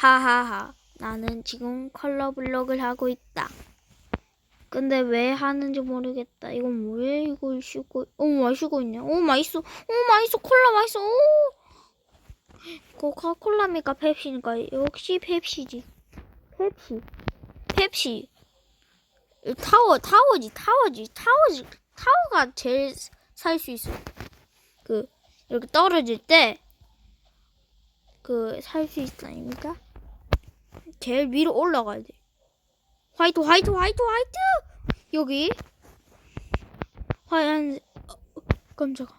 하하하. 나는 지금 컬러 블럭을 하고 있다. 근데 왜 하는지 모르겠다. 이건 왜 이걸 씻고, 어, 마시고 있냐? 오, 맛있어. 오, 맛있어. 콜라 맛있어. 오! 코카콜라입니까? 펩시니까? 역시 펩시지. 펩시. 펩시. 타워, 타워지, 타워지, 타워지. 타워가 제일 살 수 있어. 그, 이렇게 떨어질 때, 그, 살 수 있어, 아닙니까? 제일 위로 올라가야 돼. 화이트, 화이트, 화이트, 화이트! 여기. 어, 어, 깜짝아.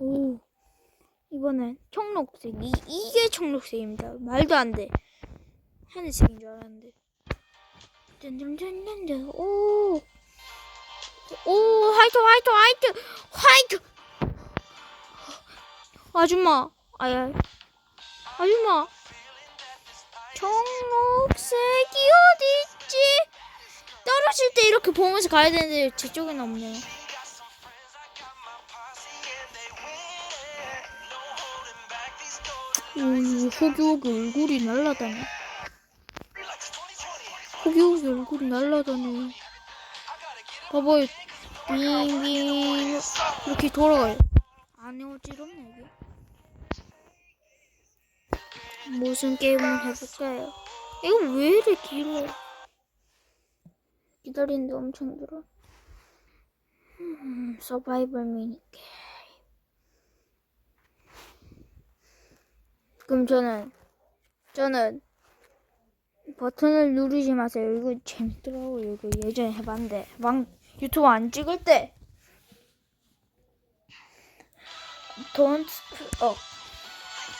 오. 이번엔 청록색. 이, 이게 청록색입니다. 말도 안 돼. 하늘색인 줄 알았는데. 짠짠짠짠짠. 오. 오, 화이트, 화이트, 화이트, 화이트! 아줌마. 아야. 아줌마. 청록색이 어디 있지? 떨어질 때 이렇게 보면서 가야 되는데 제 쪽에는 없네요. 오, 호기호기 얼굴이 날라다니. 호기호기 얼굴이 날라다니. 봐봐요. 빙빙 이렇게 돌아가요. 안에 어지럽네 이게. 무슨 게임을 해볼까요? 이거 왜 이렇게 길어? 기다리는데 엄청 길어. 음, 서바이벌 미니 게임. 그럼 저는 저는 버튼을 누르지 마세요. 이거 재밌더라고요. 이거 예전에 해봤는데 막 유튜브 안 찍을 때 don't 어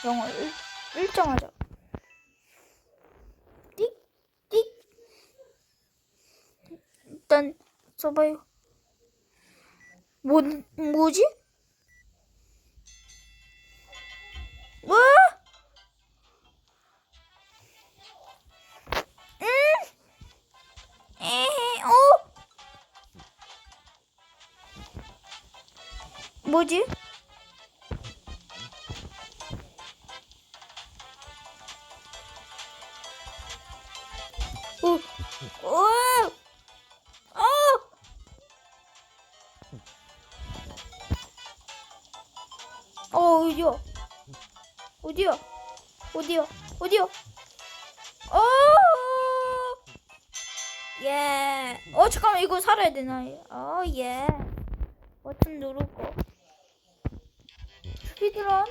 영어 일, 일정하자. 띡 띡. 일단 써봐요. 뭐 뭐지? 뭐? 응? 에헤, 어? 뭐지? 어디야? 어! 예. 어, 잠깐만, 이거 살아야 되나? 어, 예. 버튼 누르고. 스피드런.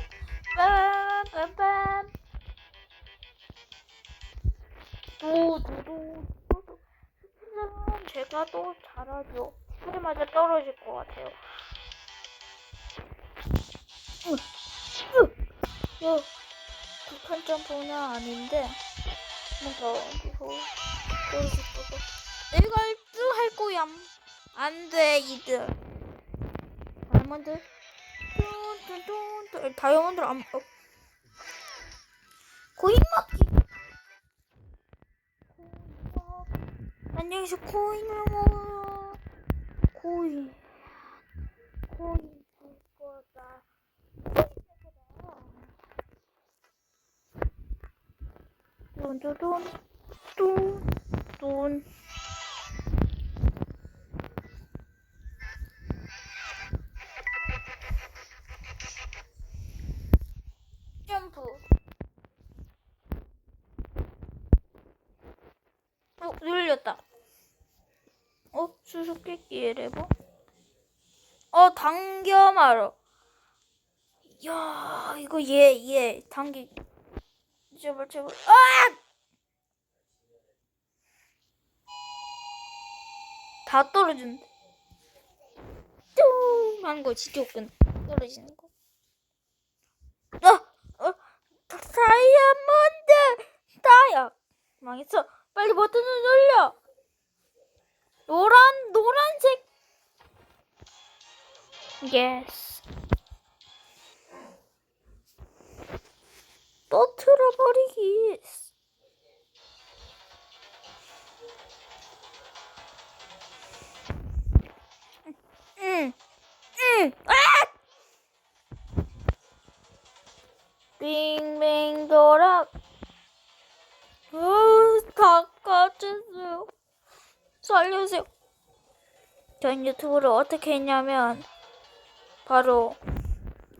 빰빰빰. 또. 스피드런 제가 또 잘하죠. 스피드마저 떨어질 것 같아요. 으, 으. 야, 북 한 점프는 아닌데. 뭔가. 떨어질 같아. 내가 1등 할 거야. 안 돼, 이들. 다이아몬드. 뚠뚠뚠 다이아몬드를 안, 어. 코인 먹기. 코인 먹. 안녕히서 코인을 먹어요. 코인. 코인 줄 거다. 뚠뚠뚠. 뚠. 뚠. 점프. 어, 눌렸다. 어, 수수께끼의 레버? 어, 당겨 말어. 야, 이거 얘, 얘, 당기. 제발, 제발. 아! 다 떨어진다. 뚱! 하는 거 진짜 웃긴 떨어지는 거. 어, 어, 다이아몬드! 다이아! 망했어. 빨리 버튼을 눌려! 노란, 노란색! 예스. 떠틀어버리기. 응. 응. 아! 빙빙 돌아. 으, 닦아주세요. 살려주세요. 전 유튜브를 어떻게 했냐면, 바로,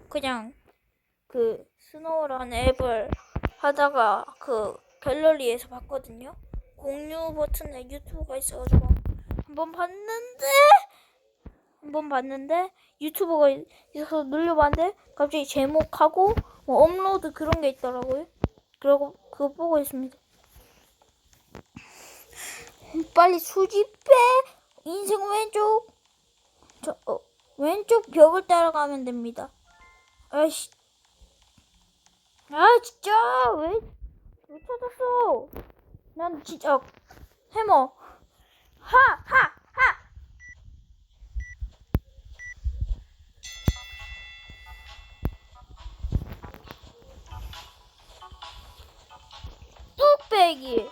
그냥, 그, 스노우란 앱을 하다가, 그, 갤러리에서 봤거든요. 공유 버튼에 유튜브가 있어가지고, 한번 봤는데, 한 번 봤는데 유튜브가 있어서 눌려봤는데 갑자기 제목하고 뭐 업로드 그런 게 있더라고요. 그리고 그거 보고 있습니다. 빨리 수집해. 인생 왼쪽. 저 어, 왼쪽 벽을 따라가면 됩니다. 아이씨. 아 진짜 왜, 왜 찾았어? 난 진짜 해머. 하하 뚝배기.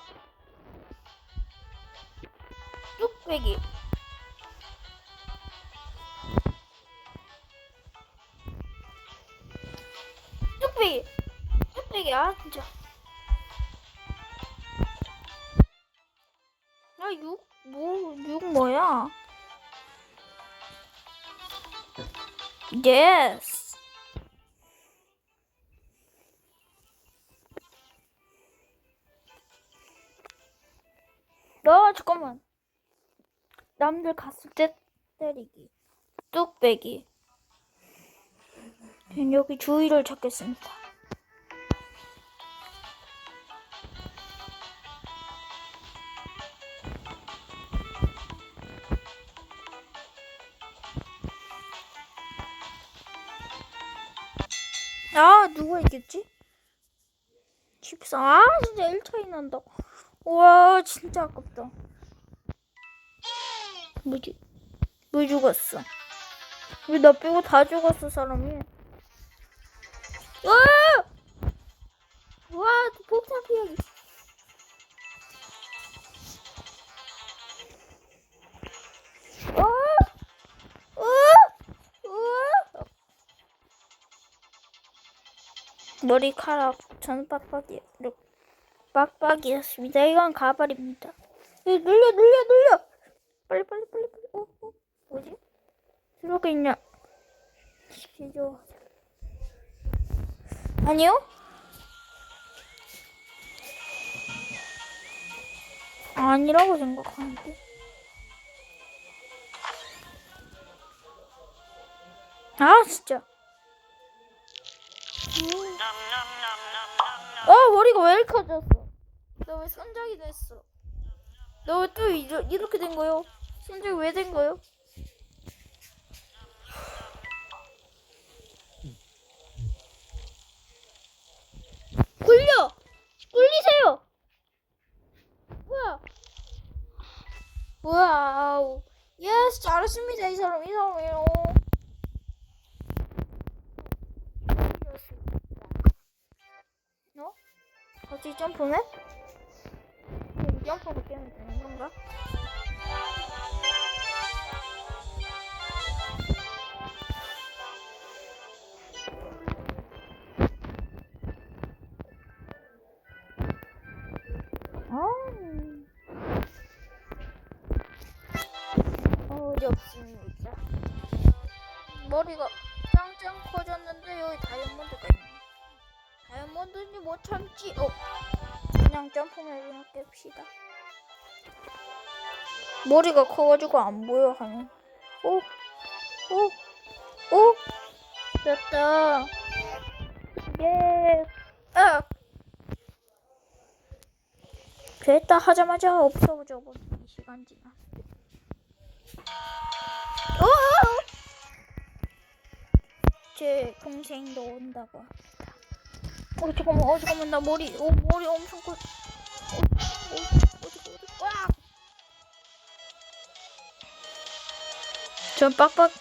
뚝배기. 뚝배기. 뚝배기, 아, 진짜. 아, 육, 뭐, 육 뭐야? 예스. 아, 잠깐만. 남들 갔을 때 때리기. 뚝배기. 전 여기 주위를 찾겠습니다. 아, 누가 있겠지? 14. 아, 진짜 1 차이 난다. 와, 진짜 아깝다. 뭐지? 왜 죽었어? 왜 나 빼고 다 죽었어, 사람이? 와! 와, 폭탄 피하기. 머리카락 저는 빡빡이 빡빡이였습니다. 이건 가발입니다. 예, 눌려 눌려 눌려. 빨리 빨리 빨리 빨리. 어, 어. 뭐지? 들어가 있냐? 시죠. 아니요? 아니라고 생각하는데. 아 진짜. 음. 아 머리가 왜 이렇게 커졌어? 너왜 손작이 됐어? 너왜또 이렇게 된 거요? 손작이 왜 된 거요? 굴려! 굴리세요! 뭐야? 와우. 예스, 잘했습니다. 이 사람, 이 사람이요. 어? 갑자기 점프네? 점프로 깨면 되는 건가? 머리가 짱짱 커졌는데 여기 다이아몬드가 있네. 다이아몬드는 못 참지. 어, 그냥 점프맨을 깹시다. 머리가 커가지고 안 보여 하면. 오, 오, 오, 됐다. 예, 아. 됐다 하자마자 버린 시간 지나. 어! 제 동생도 온다고. 어 잠깐만, 어 잠깐만 나 머리, 어 머리 엄청 커. 전 빡빡.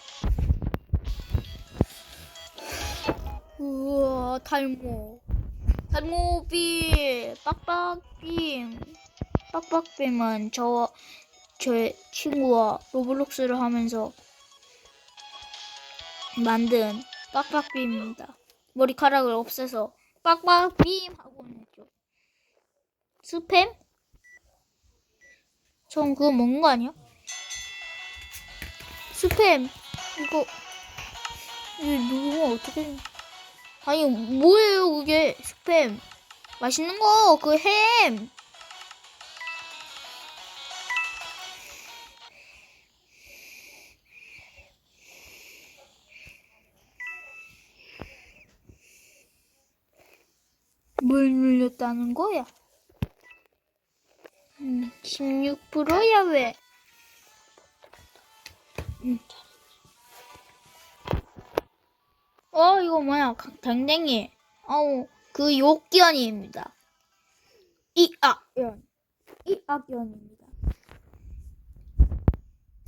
우와 탈모. 탈모빔, 빡빡빔, 빡빡빔은 저와 제 친구와 로블록스를 하면서 만든 빡빡빔입니다. 머리카락을 없애서 빡빡빔 하고 있죠. 스팸? 전 그거 먹는 거 아니야? 스팸. 이거. 이거 누르면 어떻게. 아니 뭐예요 그게? 스팸. 맛있는 거 그 햄. 뭘 눌렸다는 거야? 음, 16%야 왜? 음. 어 이거 뭐야? 강- 댕댕이. 어우 그 욕견이입니다. 이악연. 이악연입니다.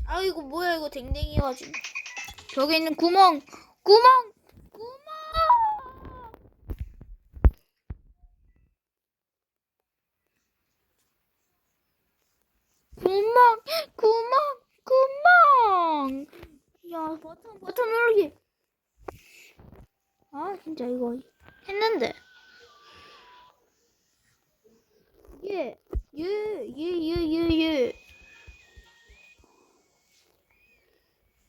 아 이거 뭐야? 이거 댕댕이가지고 저기 있는 구멍 구멍 구멍 구멍 구멍 야 버튼 버튼 누르기 아 진짜 이거 했는데. 예, 예 예 예 예예예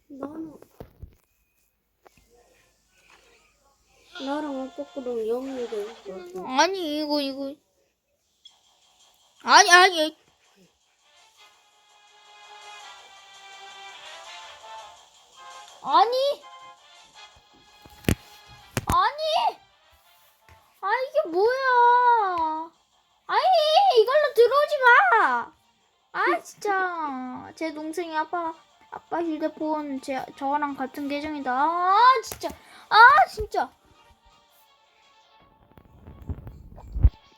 나는 나랑 아빠랑 영이 되었어. 아니 이거 이거. 아니 아니 아니. 아니. 아 이게 뭐야? 아니 이걸로 들어오지 마 아 진짜. 제 동생이 아빠 아빠 휴대폰 제 저랑 같은 계정이다. 아 진짜. 아 진짜.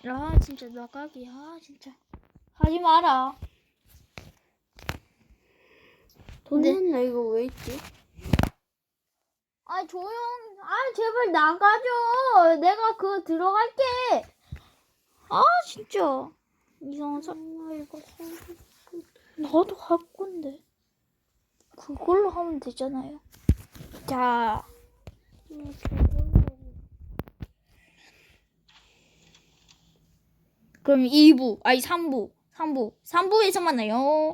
아 진짜 나가기. 아 진짜. 하지 마라. 돈 네. 냈나? 이거 왜 있지? 아 조용. 아 제발 나가줘. 내가 그거 들어갈게. 아 진짜. 이상한 사아 이거 나도 할 건데. 그걸로 하면 되잖아요. 자. 그럼 2부 아니 3부 3부. 3부에서 만나요